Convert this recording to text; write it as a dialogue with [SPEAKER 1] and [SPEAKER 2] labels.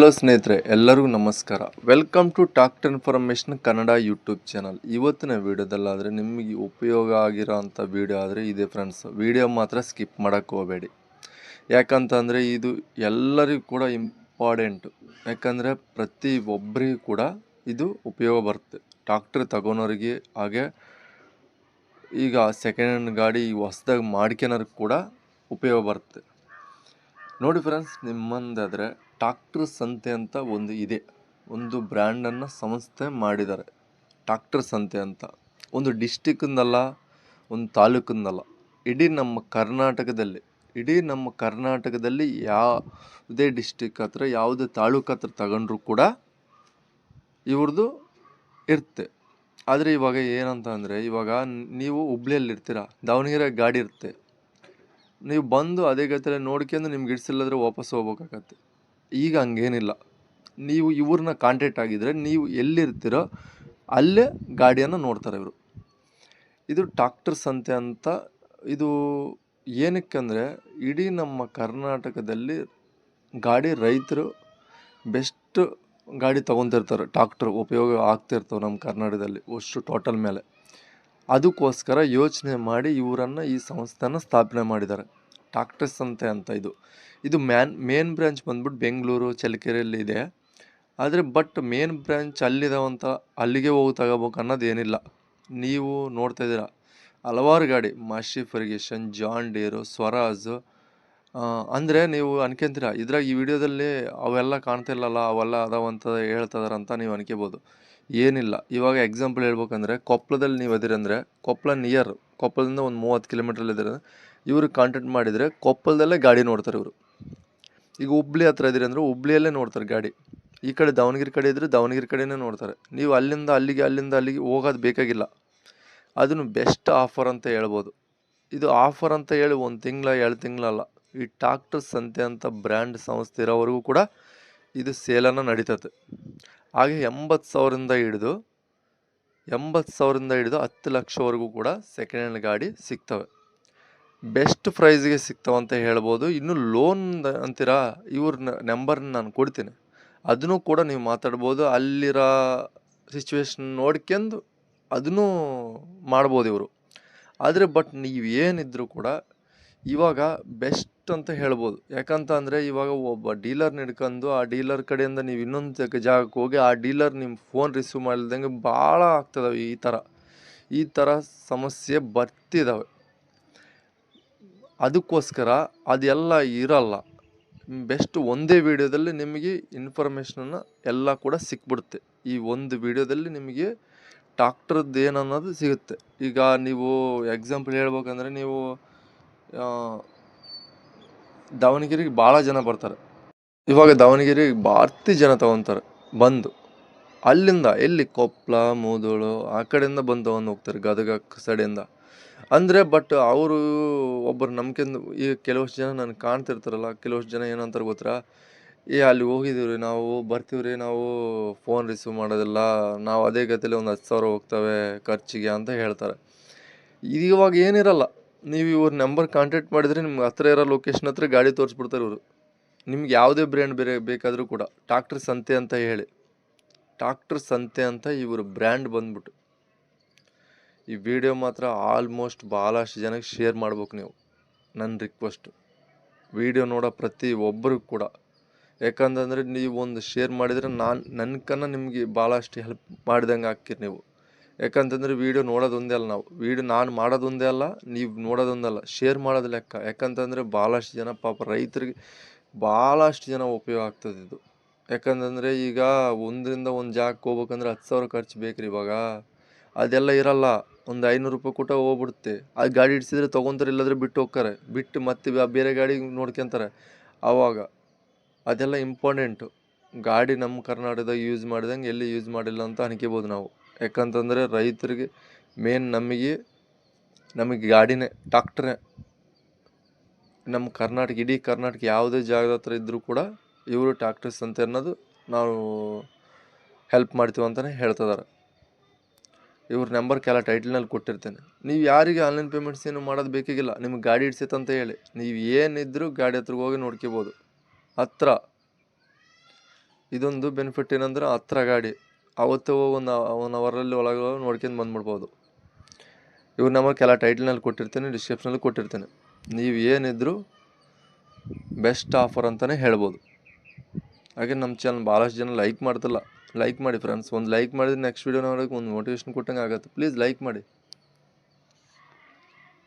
[SPEAKER 1] Hello ಸ್ನೇಹಿತರೆ, ಎಲ್ಲರಿಗೂ ನಮಸ್ಕಾರ. Welcome to tact information Kannada YouTube channel ಇವತ್ತಿನ ವಿಡಿಯೋದಲ್ಲಾದರೆ ನಿಮಗೆ ಉಪಯೋಗ ಆಗಿರೋ ಅಂಥ ವಿಡಿಯೋ ಆದರೆ ಇದೆ ಫ್ರೆಂಡ್ಸ್ ವಿಡಿಯೋ ಮಾತ್ರ ಸ್ಕಿಪ್ ಮಾಡೋಕ್ಕೆ ಹೋಗಬೇಡಿ. ಯಾಕಂತಂದರೆ ಇದು ಎಲ್ಲರಿಗೂ ಕೂಡ ಇಂಪಾರ್ಟೆಂಟು ಯಾಕಂದರೆ ಪ್ರತಿ ಒಬ್ಬರಿಗೂ ಕೂಡ ಇದು ಉಪಯೋಗ ಬರುತ್ತೆ. ಟಾಕ್ಟ್ರ್ ತಗೊಳೋರಿಗೆ, ಹಾಗೆ ಈಗ ಸೆಕೆಂಡ್ ಹ್ಯಾಂಡ್ ಗಾಡಿ ಹೊಸ್ದಾಗಿ ಮಾಡ್ಕೊಳೋರಿಗೆ ಕೂಡ ಉಪಯೋಗ ಬರುತ್ತೆ. ನೋಡಿ ಫ್ರೆಂಡ್ಸ್ ನಿಮ್ಮಂದಾದರೆ ಟ್ರಾಕ್ಟರ್ ಸಂತೆ ಅಂತ ಒಂದು ಇದೆ. ಒಂದು ಬ್ರ್ಯಾಂಡನ್ನು ಸಂಸ್ಥೆ ಮಾಡಿದ್ದಾರೆ. ಟ್ರಾಕ್ಟರ್ ಸಂತೆ ಅಂತ. ಒಂದು ಡಿಸ್ಟಿಕ್ಕಿಂದಲ್ಲ ಒಂದು ತಾಲೂಕಿಂದಲ್ಲ ಇಡೀ ನಮ್ಮ ಕರ್ನಾಟಕದಲ್ಲಿ, ಇಡೀ ನಮ್ಮ ಕರ್ನಾಟಕದಲ್ಲಿ ಯಾವುದೇ ಡಿಸ್ಟಿಕ್ ಹತ್ರ, ಯಾವುದೇ ತಾಲೂಕು ಹತ್ರ ತಗೊಂಡ್ರೂ ಕೂಡ ಇವ್ರದ್ದು ಇರುತ್ತೆ. ಆದರೆ ಇವಾಗ ಏನಂತ ಅಂದರೆ, ಇವಾಗ ನೀವು ಹುಬ್ಳಿಯಲ್ಲಿರ್ತೀರ, ದಾವಣಗೆರೆ ಗಾಡಿ ಇರುತ್ತೆ. ನೀವು ಬಂದು ಅದೇ ಗತಿಯಲ್ಲಿ ನೋಡ್ಕೊಂಡು ನಿಮ್ಗೆ ಇಡ್ಸಿಲ್ಲದ್ರೆ ವಾಪಸ್ ಹೋಗ್ಬೇಕಾಗತ್ತೆ. ಈಗ ಹಂಗೇನಿಲ್ಲ. ನೀವು ಇವ್ರನ್ನ ಕಾಂಟ್ಯಾಕ್ಟ್ ಆಗಿದ್ರೆ ನೀವು ಎಲ್ಲಿರ್ತೀರೋ ಅಲ್ಲೇ ಗಾಡಿಯನ್ನು ನೋಡ್ತಾರೆ ಇವರು. ಇದು ಡಾಕ್ಟರ್ಸ್ ಸಂತೆ ಅಂತ ಇದು ಏನಕ್ಕೆ ಅಂದರೆ ಇಡೀ ನಮ್ಮ ಕರ್ನಾಟಕದಲ್ಲಿ ಗಾಡಿ ರೈತರು ಬೆಸ್ಟ್ ಗಾಡಿ ತೊಗೊತಿರ್ತಾರೆ ಟ್ರಾಕ್ಟರ್ ಉಪಯೋಗ ಆಗ್ತಿರ್ತವೆ ನಮ್ಮ ಕರ್ನಾಟಕದಲ್ಲಿ ಅಷ್ಟು ಟೋಟಲ್ ಮೇಲೆ. ಅದಕ್ಕೋಸ್ಕರ ಯೋಚನೆ ಮಾಡಿ ಇವರನ್ನು ಈ ಸಂಸ್ಥೆಯನ್ನು ಸ್ಥಾಪನೆ ಮಾಡಿದ್ದಾರೆ. ಟ್ರಾಕ್ಟರ್ ಸಂತೆ ಅಂತ ಇದು. ಇದು ಮ್ಯಾನ್, ಮೇನ್ ಬ್ರಾಂಚ್ ಬಂದ್ಬಿಟ್ಟು ಬೆಂಗಳೂರು, ಚಳ್ಳಕೆರೆಯಲ್ಲಿ ಇದೆ. ಆದರೆ ಬಟ್ ಮೇನ್ ಬ್ರಾಂಚ್ ಅಲ್ಲಿದಾವಂತ ಅಲ್ಲಿಗೆ ಹೋಗಿ ತಗೋಬೇಕು ಅನ್ನೋದೇನಿಲ್ಲ ನೀವು ನೋಡ್ತಾ ಇದ್ದೀರಾ? ಹಲವಾರು ಗಾಡಿ, ಮಾಶಿ ಫರ್ಗೇಷನ್ ಜಾನ್ ಡೇರು, ಸ್ವರಾಜ್ ಅಂದರೆ ನೀವು ಅನ್ಕೊಂತೀರ, ಇದ್ರಾಗ ಈ ವಿಡಿಯೋದಲ್ಲಿ ಅವೆಲ್ಲ ಕಾಣ್ತಾ ಇಲ್ಲಲ್ಲ, ಅವೆಲ್ಲ ಅದಾವಂತ ಹೇಳ್ತಾ ಅಂತ ನೀವು ಅನ್ಕೋಬೋದು. ಏನಿಲ್ಲ. ಇವಾಗ ಎಕ್ಸಾಂಪಲ್ ಹೇಳ್ಬೇಕಂದ್ರೆ ಕೊಪ್ಪಳದಲ್ಲಿ ನೀವು ಅದಿರಂದರೆ ಕೊಪ್ಪಳ ನಿಯರ್ ಕೊಪ್ಪಳದಿಂದ ಒಂದು ಮೂವತ್ತು ಕಿಲೋಮೀಟ್ರಲ್ಲಿ ಇದ್ದೀರ ಇವರು ಕಾಂಟ್ಯಾಕ್ಟ್ ಮಾಡಿದರೆ ಕೊಪ್ಪಳದಲ್ಲೇ ಗಾಡಿ ನೋಡ್ತಾರೆ ಇವರು. ಈಗ ಹುಬ್ಳಿ ಹತ್ರ ಇದ್ದೀರಿ ಅಂದರೆ ಹುಬ್ಳಿಯಲ್ಲೇ ನೋಡ್ತಾರೆ ಗಾಡಿ. ಈ ಕಡೆ ದಾವಣಗೆರೆ ಕಡೆ ಇದ್ದರೆ ದಾವಣಗೆರೆ ಕಡೆನೇ ನೋಡ್ತಾರೆ. ನೀವು ಅಲ್ಲಿಂದ ಅಲ್ಲಿಗೆ ಅಲ್ಲಿಂದ ಅಲ್ಲಿಗೆ ಹೋಗೋದು ಬೇಕಾಗಿಲ್ಲ. ಅದನ್ನು ಬೆಸ್ಟ್ ಆಫರ್ ಅಂತ ಹೇಳ್ಬೋದು. ಇದು ಆಫರ್ ಅಂತ ಹೇಳಿ ಒಂದು ತಿಂಗಳ, ಎರಡು ತಿಂಗಳಲ್ಲ ಈ ಟಾಕ್ಟರ್ ಸಂತೆ ಅಂತ ಬ್ರ್ಯಾಂಡ್ ಸಂಸ್ಥೆ ಇರೋವರೆಗೂ ಕೂಡ ಇದು ಸೇಲನ್ನು ನಡೀತದೆ ಹಾಗೆ ಎಂಬತ್ತು ಸಾವಿರದಿಂದ ಹಿಡಿದು, ಎಂಬತ್ತು ಸಾವಿರದಿಂದ ಹಿಡಿದು ಹತ್ತು ಲಕ್ಷವರೆಗೂ ಕೂಡ ಸೆಕೆಂಡ್ ಹ್ಯಾಂಡ್ ಗಾಡಿ ಸಿಗ್ತವೆ. ಬೆಸ್ಟ್ ಪ್ರೈಸ್ಗೆ ಅಂತ ಹೇಳ್ಬೋದು. ಇನ್ನು ಲೋನ್ ಅಂತೀರಾ, ಇವ್ರ ನಂಬರ್ನ ನಾನು ಕೊಡ್ತೀನಿ. ಅದನ್ನು ಕೂಡ ನೀವು ಮಾತಾಡ್ಬೋದು. ಅಲ್ಲಿರೋ ಸಿಚುವೇಶನ್ ನೋಡ್ಕೊಂಡು ಅದನ್ನು ಮಾಡ್ಬೋದು ಇವರು. ಆದರೆ ಬಟ್ ನೀವು ಏನಿದ್ರೂ ಕೂಡ ಇವಾಗ ಬೆಸ್ಟ್ ಅಂತ ಹೇಳ್ಬೋದು. ಯಾಕಂತ ಅಂದರೆ ಇವಾಗ ಒಬ್ಬ ಡೀಲರ್ನ ಹಿಡ್ಕೊಂಡು ಆ ಡೀಲರ್ ಕಡೆಯಿಂದ ನೀವು ಇನ್ನೊಂದು ಜಾಗಕ್ಕೆ ಹೋಗಿ ಆ ಡೀಲರ್ ನಿಮ್ಮ ಫೋನ್ ರಿಸೀವ್ ಮಾಡಿಲ್ದಂಗೆ ಭಾಳ ಆಗ್ತದವೆ ಈ ಥರ ಈ ಥರ ಸಮಸ್ಯೆ ಬರ್ತಿದ್ದಾವೆ ಅದಕ್ಕೋಸ್ಕರ ಅದೆಲ್ಲ ಇರಲ್ಲ. ಬೆಸ್ಟ್ ಒಂದೇ ವಿಡಿಯೋದಲ್ಲಿ ನಿಮಗೆ ಇನ್ಫಾರ್ಮೇಷನನ್ನು ಎಲ್ಲ ಕೂಡ ಸಿಕ್ಬಿಡುತ್ತೆ. ಈ ಒಂದು ವಿಡಿಯೋದಲ್ಲಿ ನಿಮಗೆ ಡಾಕ್ಟ್ರದ್ದು ಏನು ಅನ್ನೋದು ಸಿಗುತ್ತೆ. ಈಗ ನೀವು ಎಕ್ಸಾಂಪಲ್ ಹೇಳ್ಬೇಕಂದ್ರೆ ನೀವು ದಾವಣಗೆರೆಗೆ ಭಾಳ ಜನ ಬರ್ತಾರೆ. ಇವಾಗ ದಾವಣಗೆರೆಗೆ ಭಾರತಿ ಜನ ತಗೊತಾರೆ, ಬಂದು. ಅಲ್ಲಿಂದ ಎಲ್ಲಿ ಕೊಪ್ಪಳ ಮೂದೋಳು, ಆ ಕಡೆಯಿಂದ ಬಂದು ತಗೊಂಡು ಹೋಗ್ತಾರೆ ಗದಗ ಸೈಡಿಂದ. ಅಂದರೆ ಬಟ್ ಅವರು ಒಬ್ಬರು ನಂಬಿಕೆಂದು ಈಗ ಕೆಲವಷ್ಟು ಜನ ನನಗೆ ಕಾಣ್ತಿರ್ತಾರಲ್ಲ ಕೆಲವಷ್ಟು ಜನ ಏನಂತಾರೆ ಗೊತ್ತರ ಏ, ಅಲ್ಲಿ ಹೋಗಿದ್ದೀವ್ರಿ ನಾವು, ಬರ್ತೀವ್ರಿ ನಾವು ಫೋನ್ ರಿಸೀವ್ ಮಾಡೋದಿಲ್ಲ, ನಾವು ಅದೇ ಗತಿಯಲ್ಲಿ ಒಂದು ಹತ್ತು ಸಾವಿರ ಹೋಗ್ತವೆ ಖರ್ಚಿಗೆ ಅಂತ ಹೇಳ್ತಾರೆ. ಇವಾಗ ಏನಿರಲ್ಲ ನೀವು ಇವ್ರ ನಂಬರ್ ಕಾಂಟ್ಯಾಕ್ಟ್ ಮಾಡಿದರೆ ನಿಮ್ಗೆ ಹತ್ರ ಇರೋ ಲೊಕೇಶನ್ ಹತ್ರ ಗಾಡಿ ತೋರಿಸ್ಬಿಡ್ತಾರೆ ಇವರು. ನಿಮ್ಗೆ ಯಾವುದೇ ಬ್ರ್ಯಾಂಡ್ ಬೇರೆ ಬೇಕಾದರೂ ಕೂಡ ಟ್ರಾಕ್ಟರ್ ಸಂತೆ ಅಂತ ಹೇಳಿ. ಟ್ರಾಕ್ಟರ್ ಸಂತೆ ಅಂತ ಇವರು ಬ್ರ್ಯಾಂಡ್ ಬಂದ್ಬಿಟ್ಟು. ಈ ವಿಡಿಯೋ ಮಾತ್ರ ಆಲ್ಮೋಸ್ಟ್ ಭಾಳಷ್ಟು ಜನಕ್ಕೆ ಶೇರ್ ಮಾಡ್ಬೇಕು ನೀವು. ನನ್ನ ರಿಕ್ವೆಸ್ಟು ವಿಡಿಯೋ ನೋಡೋ ಪ್ರತಿ ಒಬ್ಬರಿಗೂ ಕೂಡ. ಯಾಕಂತಂದರೆ ನೀವು ಒಂದು ಶೇರ್ ಮಾಡಿದರೆ ನಾನು ನನ್ಕನ್ನ ನಿಮಗೆ ಭಾಳಷ್ಟು ಹೆಲ್ಪ್ ಮಾಡಿದಂಗೆ ಹಾಕಿರಿ ನೀವು. ಯಾಕಂತಂದರೆ ವೀಡಿಯೋ ನೋಡೋದೊಂದೇ ಅಲ್ಲ ನಾವು. ವೀಡಿಯೋ ನಾನು ಮಾಡೋದೊಂದೇ ಅಲ್ಲ, ನೀವು ನೋಡೋದೊಂದಲ್ಲ ಶೇರ್ ಮಾಡೋದು ಲೆಕ್ಕ. ಯಾಕಂತಂದರೆ ಭಾಳಷ್ಟು ಜನ ಪಾಪ ರೈತರಿಗೆ ಭಾಳಷ್ಟು ಜನ ಉಪಯೋಗ ಆಗ್ತದೆ ಇದು. ಯಾಕಂತಂದರೆ ಈಗ ಒಂದರಿಂದ ಒಂದು ಜಾಗಕ್ಕೆ ಹೋಗ್ಬೇಕಂದ್ರೆ ಹತ್ತು ಸಾವಿರ ಖರ್ಚು ಬೇಕ್ರಿ ಇವಾಗ. ಅದೆಲ್ಲ ಇರಲ್ಲ. ಒಂದು ಐನೂರು ರೂಪಾಯಿ ಕೊಟ್ಟ ಹೋಗ್ಬಿಡುತ್ತೆ. ಆ ಗಾಡಿ ಇಡ್ಸಿದ್ರೆ ತೊಗೊತಾರೆ, ಇಲ್ಲದ್ರೆ ಬಿಟ್ಟು ಹೋಗ್ತಾರೆ. ಬಿಟ್ಟು ಮತ್ತೆ ಬೇರೆ ಗಾಡಿ ನೋಡ್ಕೊಂತಾರೆ. ಆವಾಗ ಅದೆಲ್ಲ ಇಂಪಾರ್ಟೆಂಟು ಗಾಡಿ ನಮ್ಮ ಕರ್ನಾಟಕದಾಗ ಯೂಸ್ ಮಾಡಿದಂಗೆ ಎಲ್ಲಿ ಯೂಸ್ ಮಾಡಿಲ್ಲ ಅಂತ ಅನ್ಕೋಬೋದು ನಾವು. ಯಾಕಂತಂದರೆ ರೈತರಿಗೆ ಮೇನ್ ನಮಗೆ ನಮಗೆ ಗಾಡಿನೇ ಟ್ಯಾಕ್ಟ್ರೇ ನಮ್ಮ ಕರ್ನಾಟಕ, ಇಡೀ ಕರ್ನಾಟಕ ಯಾವುದೇ ಜಾಗದ ಹತ್ರ ಇದ್ದರೂ ಕೂಡ ಇವರು ಟ್ರಾಕ್ಟರ್ಸ್ ಅಂತ ಅನ್ನೋದು ನಾವು ಹೆಲ್ಪ್ ಮಾಡ್ತೀವಿ ಅಂತಲೇ ಹೇಳ್ತಿದ್ದಾರೆ ಇವ್ರ ನಂಬರ್ ಕೆಲ ಟೈಟ್ಲ್ನಲ್ಲಿ ಕೊಟ್ಟಿರ್ತೇನೆ. ನೀವು ಯಾರಿಗೆ ಆನ್ಲೈನ್ ಪೇಮೆಂಟ್ಸ್ ಏನು ಮಾಡೋದು ಬೇಕಾಗಿಲ್ಲ, ನಿಮ್ಗೆ ಗಾಡಿ ಅಂತ ಹೇಳಿ. ನೀವು ಏನಿದ್ದರೂ ಗಾಡಿ ಹತ್ರ ಹೋಗಿ ನೋಡ್ಕೋಬೋದು. ಹತ್ರ. ಇದೊಂದು ಬೆನಿಫಿಟ್ ಏನಂದ್ರೆ ಹತ್ರ ಗಾಡಿ. ಅವತ್ತು ಒಂದು ಒನ್ ಅವರಲ್ಲಿ ಒಳಗೆ ನೋಡ್ಕೊಂಡು ಬಂದ್ಬಿಡ್ಬೋದು. ಇವ್ರು ನಮ್ಮ ಕೆಲ ಟೈಟ್ಲ್ನಲ್ಲಿ ಕೊಟ್ಟಿರ್ತೀನಿ, ಡಿಸ್ಕ್ರಿಪ್ಷನಲ್ಲಿ ಕೊಟ್ಟಿರ್ತೀನಿ. ನೀವು ಏನಿದ್ರು ಬೆಸ್ಟ್ ಆಫರ್ ಅಂತಲೇ ಹೇಳ್ಬೋದು. ಹಾಗೆ ನಮ್ಮ ಚಾನಲ್ ಭಾಳಷ್ಟು ಜನ ಲೈಕ್ ಮಾಡ್ತಲ್ಲ. ಲೈಕ್ ಮಾಡಿ ಫ್ರೆಂಡ್ಸ್ ಒಂದು ಲೈಕ್ ಮಾಡಿದ್ರೆ ನೆಕ್ಸ್ಟ್ ವೀಡಿಯೋ ನೋಡೋಕೆ ಒಂದು ಮೋಟಿವೇಶನ್ ಕೊಟ್ಟಂಗೆ ಆಗುತ್ತೆ. ಪ್ಲೀಸ್ ಲೈಕ್ ಮಾಡಿ.